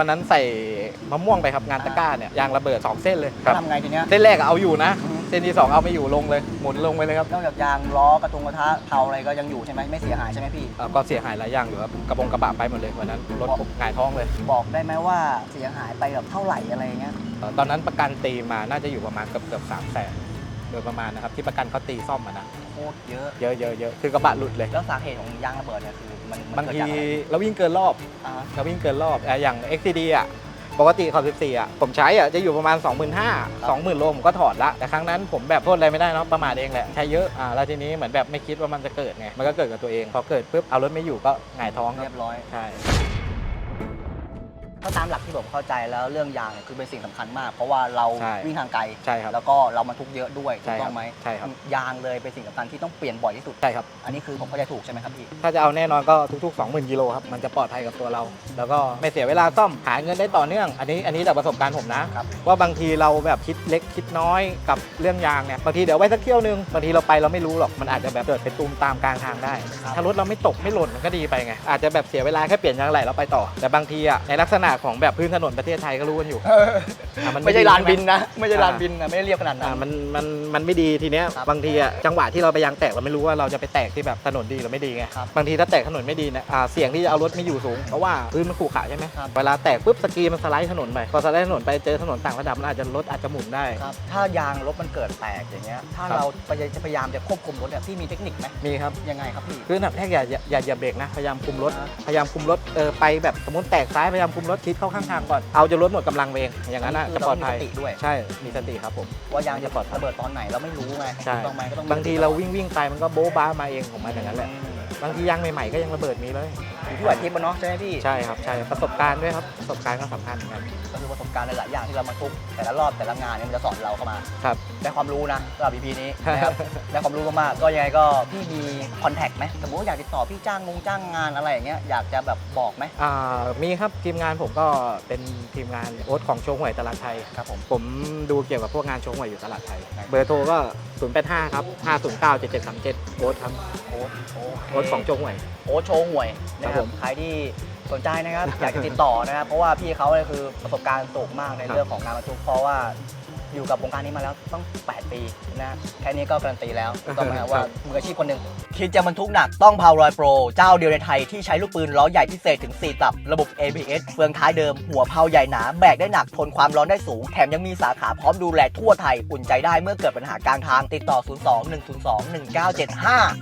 วันนั้นใส่มะม่วงไปครับงานตะกร้าเนี่ยยางระเบิดสองเส้นเลยครับทำไงทีเนี้ยเส้นแรกอะเอาอยู่นะอืมเส้นที่สองเอาไม่อยู่ลงเลยหมุนลงไปเลยครับนอกจากยางล้อกระตุงกระทะเทาอะไรก็ยังอยู่ใช่ไหมไม่เสียหายใช่ไหมพี่เอ่อก็เสียหายหลายอย่างอยู่ครับกระบงกระบะไปหมดเลยวันนั้นรถผมหงายท้องเลยบอกได้ไหมว่าเสียหายไปแบบเท่าไหร่อะไรอย่างเงี้ยเอ่อตอนนั้นประกันตีมาน่าจะอยู่ประมาณเกือบเกือบสามแสน โดยประมาณนะครับที่ประกันเขาตีซ่อมมานะโคตรเยอะ เยอะเยอะเยอะคือกระบะหลุดเลย แล้วสาเหตุของยางระเบิดเนี่ยคือมันมันบางเกิดทีจากอะไรเราวิ่งเกินรอบอ่าเราวิ่งเกินรอบอะอย่าง XCD อะปกติขอบ14อะผมใช้อะจะอยู่ประมาณ 25,000 20,000โลผมก็ถอดละ แต่ครั้งนั้นผมแบบโทษอะไรไม่ได้เนาะประมาทเองแหละ ใช้เยอะอ่าแล้วทีนี้เหมือนแบบไม่คิดว่ามันจะเกิดไงมันก็เกิดกับตัวเอง พอเกิดปุ๊บเอารถไม่อยู่ก็หงายท้องคเรีรับยบร้อย ใช่ ก็ตามหลักที่ผมเข้าใจแล้วเรื่องยางเนี่ยคือเป็นสิ่งสำคัญมาก เพราะว่าเราใช่วิ่งทางไกล ใช่ครับแล้วก็เรามาทุกเยอะด้วยถูใช่กคต้รัอบงไหมใช่ครับ ยางเลยเป็นสิ่งสำคัญที่ต้องเปลี่ยนบ่อยที่สุด ใช่ครับ อันนี้คือผมเข้าใจถูกใช่ไหมครับพี่ ถ้าจะเอาแน่นอนก็ทุก ๆ 20,000กิโลครับ มันจะปลอดภัยกับตัวเรา แล้วก็ไม่เสียเวลาซ่อม หาเงินได้ต่อเนื่อง อันนี้อันนี้จากประสบการณ์ผมนะ ครับ ว่าบางทีเราแบบคิดเล็กคิดน้อยกับเรื่องยางเนี่ย บางทีเดี๋ยวไว้สักเที่ยวนึง บางทีเราไปเราไม่รู้หรอก มันอาจจะแบบเกิดเป็นตูมตามกลางทางได้ ถ้ารถเราไม่ตกไม่หล่นมันก็ดีไปไง อาจจะแบบเสียเวลาแค่เปลี่ยนยางไหลเราไปต่อ แต่บางทีอะในลักษณะของแบบพื้นถนนประเทศไทยก็รู้กันอยู่อะนไม่ใช่ดีลานช่หบินนะไม่ใช่ลานบินนะไม่ได้เรียบขนาดนั้อ่าน มันมันมันไม่ดีทีเนี้ยครับบางทีอะจังหวะที่เราไปยางแตกเราไม่รู้ว่าเราจะไปแตกที่แบบถนนดีหรือไม่ดีไงครับบางทีถ้าแตกถนนไม่ดีเนี่ยอ่าเสี่ยงที่จะเอารถไม่อยู่สูงเพราะว่าพื้นมันขรุขระใช่ไหมครับ เวลาแตกปุ๊บสกีมันสไลด์ถนนไปพอสไลด์ถนนไปเจอถนนต่างระดับมันอาจจะรถอาจจะหมุนได้ ครับถ้ายางรถมันเกิดแตกอย่างเงี้ยถ้าครับ เราพยายามจะพยายามจะควบคุมรถเนี่ยพี่มีเทคนิคไหมมีครับ ยังไงครับพี่ คืออันดับแรกอย่าอย่าอย่าอย่าเบรกนะ พยายามคุมรถ อ่า พยายามคุมรถเออไปแบบสมมติแตกซ้ายพยายามคุมรถชิดเข้าข้างทางก่อนเอาจนรถหมดกำลังไปเอง อย่างนั้นน่ะคืจะปลอดภัยเรามีสติด้วย ใช่มีสติครับผม ว่ายางจะปลอดภัย ระเบิดตอนไหนเราไม่รู้ไงใช่ ถูกต้องไหมก็ต้องมีบางทีเราวิ่งวิ่งไปมันก็โบ๊ะบ้ามาเองของมันอย่างนั้นแหละ อืม บางทียางใหม่ๆก็ยังระเบิดมีเลยอยู่ที่ไหวพริบอะเนาะใช่ไหมพี่ใช่ครับใช่ประสบการณ์ด้วยครับประสบการณ์ก็สำคัญเหมือนกันก็คือประสบการณ์หลายๆอย่างที่เรามาทุกแต่ละรอบแต่ละงานเนี่ยมันจะสอนเราเข้ามาครับ ได้ความรู้นะสำหรับ EP นี้นะครับ ได้ความรู้มากๆก็ยังไงก็พี่มีคอนแทคไหมสมมติว่าอยากติดต่อพี่จ้างงงจ้างงานอะไรอย่างเงี้ยอยากจะแบบบอกไหมอ่ามีครับทีมงานผมก็เป็นทีมงานโอ๊ตของโชว์หวยตลาดไทย ครับผม ผมดูเกี่ยวกับพวกงานโชว์หวยอยู่ตลาดไทย เบอร์โทรก็ 085 ครับ 509 7737 โอ๊ตครับ โอ๊ตโอ๊ตโอ๊ตของโชว์หวยโอ๊ตโชว์หวยนะคครัรับบผมใครที่สนใจนะครับ อยากจะติดต่อนะครับ เพราะว่าพี่เขาเนี่ยคือประสบการณ์สูงมากในครับ เรื่องของงานบรรทุกเพราะว่าอยู่กับวงการนี้มาแล้วต้อง 8 ปีนะแค่นี้ก็การันตีแล้วถูกต้องไหมครับว่ามืออาชีพคนหนึ่งคิดจะบรรทุกหนักต้องพาวรอยโปร เจ้าเดียวในไทยที่ใช้ลูกปืนล้อใหญ่พิเศษถึง 4 ตับ ระบบ ABS เฟืองท้ายเดิม หัวเพาใหญ่หนา แบกได้หนักทนความร้อนได้สูง แถมยังมีสาขาพร้อมดูแลทั่วไทย อุ่นใจได้เมื่อเกิดปัญหากลางทางติดต่อ 02 102 1975